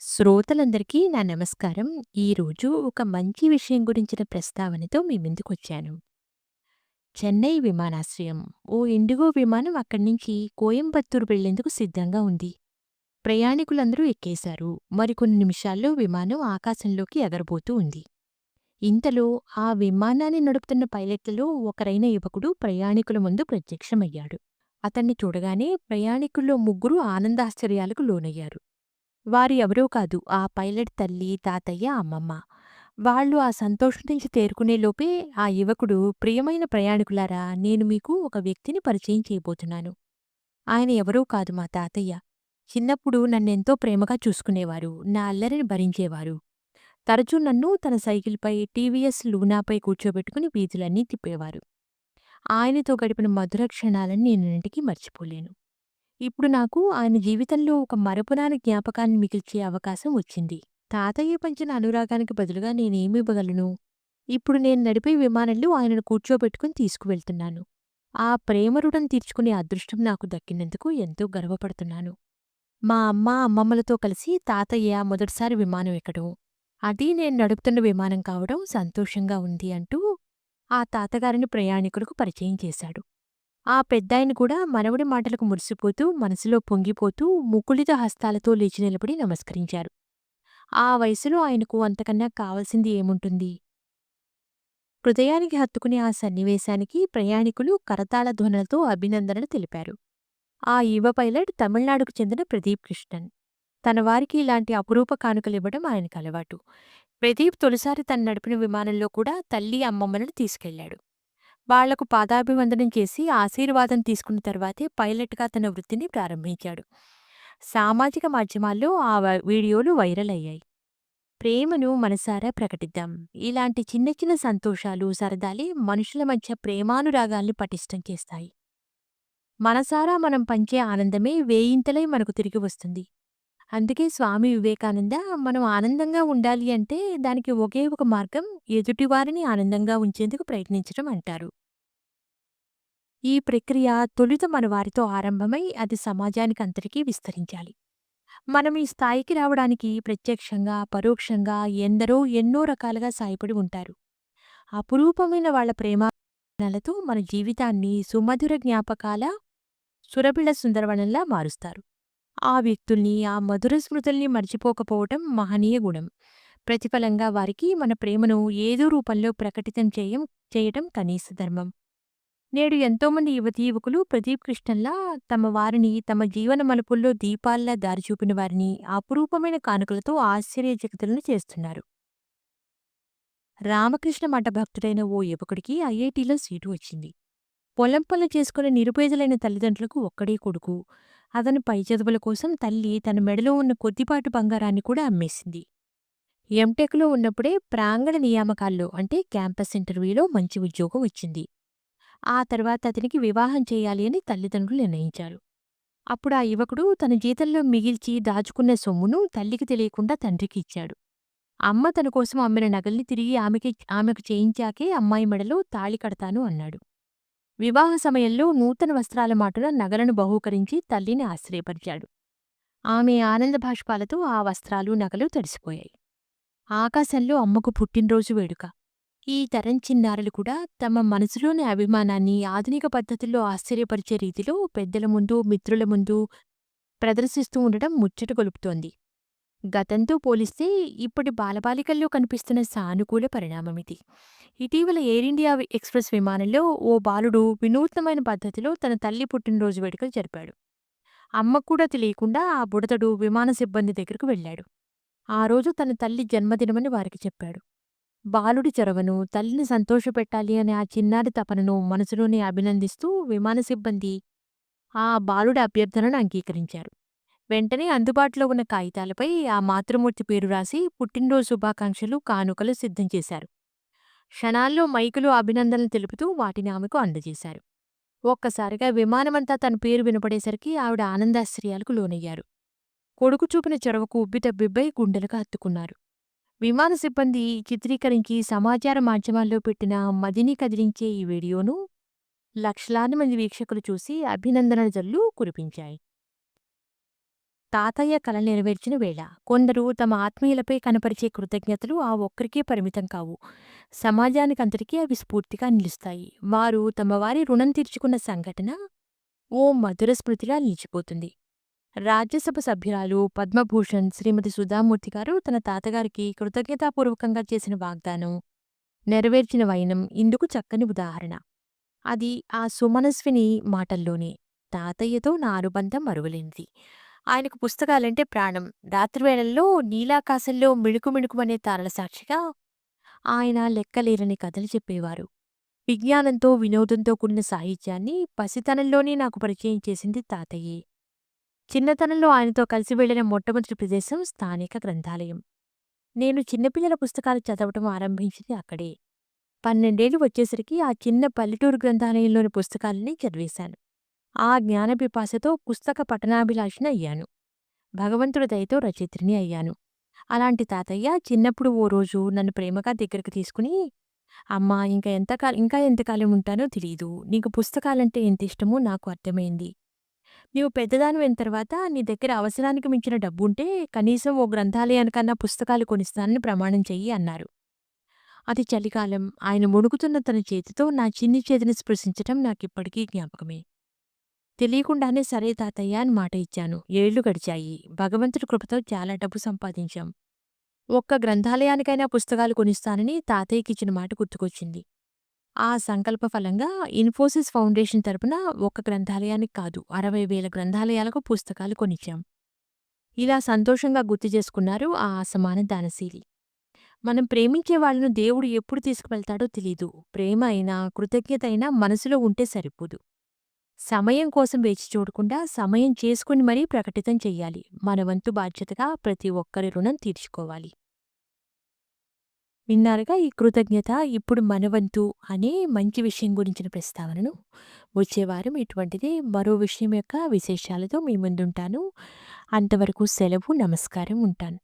శ్రోతలందరికీ నా నమస్కారం. ఈరోజు ఒక మంచి విషయం గురించిన ప్రస్తావనతో మీ ముందుకొచ్చాను. చెన్నై విమానాశ్రయం. ఓ ఇండిగో విమానం అక్కడి నుంచి కోయంబత్తూరు వెళ్ళేందుకు సిద్ధంగా ఉంది. ప్రయాణికులందరూ ఎక్కేశారు. మరికొన్ని నిమిషాల్లో విమానం ఆకాశంలోకి ఎగరబోతూ ఉంది. ఇంతలో ఆ విమానాన్ని నడుపుతున్న పైలట్లలో ఒకరైన యువకుడు ప్రయాణికుల ముందు ప్రత్యక్షమయ్యాడు. అతన్ని చూడగానే ప్రయాణికుల్లో ముగ్గురు ఆనందాశ్చర్యాలకు లోనయ్యారు. వారు ఎవరో కాదు ఆ పైలట్ తల్లి, తాతయ్య, అమ్మమ్మ. వాళ్ళు ఆ సంతోషం నుంచి తేరుకునేలోపే ఆ యువకుడు ప్రియమైన ప్రయాణికులారా నేను మీకు ఒక వ్యక్తిని పరిచయం చేయబోతున్నాను. ఆయన ఎవరో కాదు మా తాతయ్య. చిన్నప్పుడు నన్నెంతో ప్రేమగా చూసుకునేవారు. నా అల్లరిని భరించేవారు. తరచూ నన్ను తన సైకిల్‌పై టీవీఎస్ లూనాపై కూర్చోబెట్టుకుని వీధులన్నీ తిప్పేవారు. ఆయనతో గడిపిన మధుర క్షణాలను నేనెన్నటికీ మర్చిపోలేను. ఇప్పుడు నాకు ఆయన జీవితంలో ఒక మరపురాని జ్ఞాపకాన్ని మిగిల్చే అవకాశం వచ్చింది. తాతయ్య పంచిన అనురాగానికి బదులుగా నేనేమివ్వగలను? ఇప్పుడు నేను నడిపే విమానంలో ఆయనను కూర్చోబెట్టుకుని తీసుకువెళ్తున్నాను. ఆ ప్రేమరుడం తీర్చుకునే అదృష్టం నాకు దక్కినందుకు ఎంతో గర్వపడుతున్నాను. మా అమ్మ, అమ్మమ్మలతో కలిసి తాతయ్య మొదటిసారి విమానం ఎక్కడం, అది నేను నడుపుతున్న విమానం కావడం సంతోషంగా ఉంది అంటూ ఆ తాతగారిని ప్రయాణికులకు పరిచయం చేశాడు. ఆ పెద్దాయన కూడా మనవడి మాటలకు మురిసిపోతూ, మనసులో పొంగిపోతూ, ముకుళిత హస్తాలతో లేచి నిలబడి నమస్కరించారు. ఆ వయసులో ఆయనకు అంతకన్నా కావలసింది ఏముంటుంది? హృదయానికి హత్తుకునే ఆ సన్నివేశానికి ప్రయాణికులు కరతాళ ధ్వనులతో అభినందనలు తెలిపారు. ఆ యువ పైలట్ తమిళనాడుకు చెందిన ప్రదీప్ కృష్ణన్. తన వారికి ఇలాంటి అపురూప కానుకలివ్వడం ఆయనకలవాటు. ప్రదీప్ తొలిసారి తను నడిపిన విమానంలో కూడా తల్లి, అమ్మమ్మలను తీసుకెళ్ళాడు. వాళ్ళకు పాదాభివందనం చేసి ఆశీర్వాదం తీసుకున్న తర్వాతే పైలట్‌గా తన వృత్తిని ప్రారంభించాడు. సామాజిక మాధ్యమాల్లో ఆ వ వీడియోలు వైరల్ అయ్యాయి. ప్రేమను మనసారా ప్రకటిద్దాం. ఇలాంటి చిన్న చిన్న సంతోషాలు, సరదాలే మనుషుల మధ్య ప్రేమానురాగాల్ని పటిష్టం చేస్తాయి. మనసారా మనం పంచే ఆనందమే వేయింతలై మనకు తిరిగి వస్తుంది. అందుకే స్వామి వివేకానంద మనం ఆనందంగా ఉండాలి అంటే దానికి ఒకే ఒక మార్గం ఎదుటివారిని ఆనందంగా ఉంచేందుకు ప్రయత్నించడం అంటారు. ఈ ప్రక్రియ తొలుత మన వారితో ఆరంభమై అది సమాజానికి అంతటికీ విస్తరించాలి. మనం ఈ స్థాయికి రావడానికి ప్రత్యక్షంగా, పరోక్షంగా ఎందరో ఎన్నో రకాలుగా సాయపడి ఉంటారు. అపురూపమైన వాళ్ళ ప్రేమాభిమానాలతో మన జీవితాన్ని సుమధుర జ్ఞాపకాల సురభిళ సుందరవనంలా మారుస్తారు. ఆ వ్యక్తుల్ని, ఆ మధుర స్మృతుల్ని మర్చిపోకపోవటం మహనీయ గుణం. ప్రతిఫలంగా వారికి మన ప్రేమను ఏదో రూపంలో ప్రకటితం చేయం చేయటం కనీస ధర్మం. నేడు ఎంతోమంది యువతి యువకులు ప్రదీప్ కృష్ణన్‌లా తమ వారిని తమ జీవన మలుపుల్లో దీపాల్లా దారిచూపిన వారిని అపురూపమైన కానుకలతో ఆశ్చర్యచకితులను చేస్తున్నారు. రామకృష్ణ మఠ భక్తుడైన ఓ యువకుడికి ఐఐటీలో సీటు వచ్చింది. పొలం పనులు చేసుకునే నిరుపేదలైన తల్లిదండ్రులకు ఒక్కడే కొడుకు. అతని పై చదువుల కోసం తల్లి తన మెడలో ఉన్న కొద్దిపాటు బంగారాన్ని కూడా అమ్మేసింది. ఎంటెక్‌లో ఉన్నప్పుడే ప్రాంగణ నియామకాల్లో అంటే క్యాంపస్ ఇంటర్వ్యూలో మంచి ఉద్యోగం వచ్చింది. ఆ తర్వాత అతనికి వివాహం చేయాలి అని తల్లిదండ్రులు నిర్ణయించారు. అప్పుడు ఆ యువకుడు తన జీతంలో మిగిల్చి దాచుకున్న సొమ్మును తల్లికి తెలియకుండా తండ్రికి ఇచ్చాడు. అమ్మ తన కోసం అమ్మిన నగల్ని తిరిగి ఆమెకి ఆమెకు చేయించాకే అమ్మాయి మెడలో తాళి కడతాను అన్నాడు. వివాహ సమయంలో నూతన వస్త్రాల మాటున నగలను బహూకరించి తల్లిని ఆశ్చర్యపరిచాడు. ఆమె ఆనందభాష్పాలతో ఆ వస్త్రాలు, నగలు తడిసిపోయాయి. ఆకాశంలో అమ్మకు పుట్టినరోజు వేడుక. ఈ తరం చిన్నారులు కూడా తమ మనసులోని అభిమానాన్ని ఆధునిక పద్ధతుల్లో ఆశ్చర్యపరిచే రీతిలో పెద్దల ముందు, మిత్రుల ముందు ప్రదర్శిస్తూ ఉండటం ముచ్చట గొలుపుతోంది. గతంతో పోలిస్తే ఇప్పటి బాలబాలికల్లో కనిపిస్తున్న సానుకూల పరిణామమిది. ఇటీవల ఎయిర్ ఇండియా ఎక్స్‌ప్రెస్ విమానంలో ఓ బాలుడు వినూత్నమైన పద్ధతిలో తన తల్లి పుట్టినరోజు వేడుకలు జరిపాడు. అమ్మ కూడా తెలియకుండా ఆ బుడతడు విమాన సిబ్బంది దగ్గరకు వెళ్ళాడు. ఆ రోజు తన తల్లి జన్మదినమని వారికి చెప్పాడు. బాలుడి చొరవను, తల్లిని సంతోషపెట్టాలి అనే ఆ చిన్నారి తపనను మనసులోనే అభినందిస్తూ విమాన సిబ్బంది ఆ బాలుడి అభ్యర్థనను అంగీకరించారు. వెంటనే అందుబాటులో ఉన్న కాగితాలపై ఆ మాతృమూర్తి పేరు రాసి పుట్టినరోజు శుభాకాంక్షలు, కానుకలు సిద్ధం చేశారు. క్షణాల్లో మైకులు అభినందనలు తెలుపుతూ వాటిని ఆమెకు అందజేశారు. ఒక్కసారిగా విమానమంతా తన పేరు వినపడేసరికి ఆవిడ ఆనందాశ్చర్యాలకు లోనయ్యారు. కొడుకు చూపిన చొరవకు ఉబ్బితబ్బిబ్బై గుండెలకు హత్తుకున్నారు. విమాన సిబ్బంది చిత్రీకరించి సమాచార మాధ్యమాల్లో పెట్టిన మదిని కదిలించే ఈ వీడియోను లక్షలాది మంది వీక్షకులు చూసి అభినందనల జల్లు కురిపించాయి. తాతయ్య కల నెరవేర్చిన వేళ. కొందరు తమ ఆత్మీయులపై కనపరిచే కృతజ్ఞతలు ఆ ఒక్కరికే పరిమితం కావు. సమాజానికంతటికీ అవి స్ఫూర్తిగా నిలుస్తాయి. వారు తమ వారి రుణం తీర్చుకున్న సంఘటన ఓ మధుర స్మృతిగా నిలిచిపోతుంది. రాజ్యసభ సభ్యురాలు పద్మభూషణ్ శ్రీమతి సుధామూర్తి గారు తన తాతగారికి కృతజ్ఞతాపూర్వకంగా చేసిన వాగ్దానం నెరవేర్చిన వైనం ఇందుకు చక్కని ఉదాహరణ. అది ఆ సుమనస్విని మాటల్లోనే తాతయ్యతో నా అనుబంధం మరువలేనిది. ఆయనకు పుస్తకాలంటే ప్రాణం. రాత్రివేళల్లో నీలాకాశంలో మిణుకు మిణుకుమనే తారల సాక్షిగా ఆయన లెక్కలేరని కథలు చెప్పేవారు. విజ్ఞానంతో వినోదంతో కూడిన సాహిత్యాన్ని పసితనంలోనే నాకు పరిచయం చేసింది తాతయ్యే. చిన్నతనంలో ఆయనతో కలిసి వెళ్ళిన మొట్టమొదటి ప్రదేశం స్థానిక గ్రంథాలయం. నేను చిన్నపిల్లల పుస్తకాలు చదవటం ఆరంభించింది అక్కడే. పన్నెండేళ్ళు వచ్చేసరికి ఆ చిన్న పల్లెటూరు గ్రంథాలయంలోని పుస్తకాలని చదివేశాను. ఆ జ్ఞానపిపాసతో పుస్తక పఠనాభిలాషిని అయ్యాను. భగవంతుడి దయతో రచయిత్రిని అయ్యాను. అలాంటి తాతయ్య చిన్నప్పుడు ఓ రోజు నన్ను ప్రేమగా దగ్గరికి తీసుకుని అమ్మా ఇంకా ఎంతకాలం ఇంకా ఎంతకాలం ఉంటానో తెలీదు. నీకు పుస్తకాలంటే ఎంత ఇష్టమో నాకు అర్థమైంది. నీవు పెద్దదానివైన తర్వాత నీ దగ్గర అవసరానికి మించిన డబ్బుంటే కనీసం ఓ గ్రంథాలయానికన్నా పుస్తకాలు కొనిస్తానని ప్రమాణం చెయ్యి అన్నారు. అది చలికాలం. ఆయన మునుగుతున్న తన చేతితో నా చిన్ని చేతిని స్పృశించటం నాకిప్పటికీ జ్ఞాపకమే. తెలియకుండానే సరే తాతయ్య అని మాట ఇచ్చాను. ఏళ్ళు గడిచాయి. భగవంతుడి కృపతో చాలా డబ్బు సంపాదించాం. ఒక్క గ్రంథాలయానికైనా పుస్తకాలు కొనిస్తానని తాతయ్యకిచ్చిన మాట గుర్తుకొచ్చింది. ఆ సంకల్ప ఫలంగా ఇన్ఫోసిస్ ఫౌండేషన్ తరపున ఒక్క గ్రంథాలయానికి కాదు అరవై వేల గ్రంథాలయాలకు పుస్తకాలు కొనిచ్చాం. ఇలా సంతోషంగా గుర్తు చేసుకున్నారు ఆ అసమాన దానశీలి. మనం ప్రేమించే వాళ్ళను దేవుడు ఎప్పుడు తీసుకువెళ్తాడో తెలీదు. ప్రేమ అయినా కృతజ్ఞత అయినా మనసులో ఉంటే సరిపోదు. సమయం కోసం వేచి చూడకుండా సమయం చేసుకుని మరీ ప్రకటితం చెయ్యాలి. మన వంతు బాధ్యతగా ప్రతి ఒక్కరి రుణం తీర్చుకోవాలి. విన్నారుగా ఈ కృతజ్ఞత ఇప్పుడు మనవంతు అనే మంచి విషయం గురించిన ప్రస్తావనను? వచ్చేవారం ఇటువంటిది మరో విషయం యొక్క విశేషాలతో మీ ముందుంటాను. అంతవరకు సెలవు నమస్కారం ఉంటాను.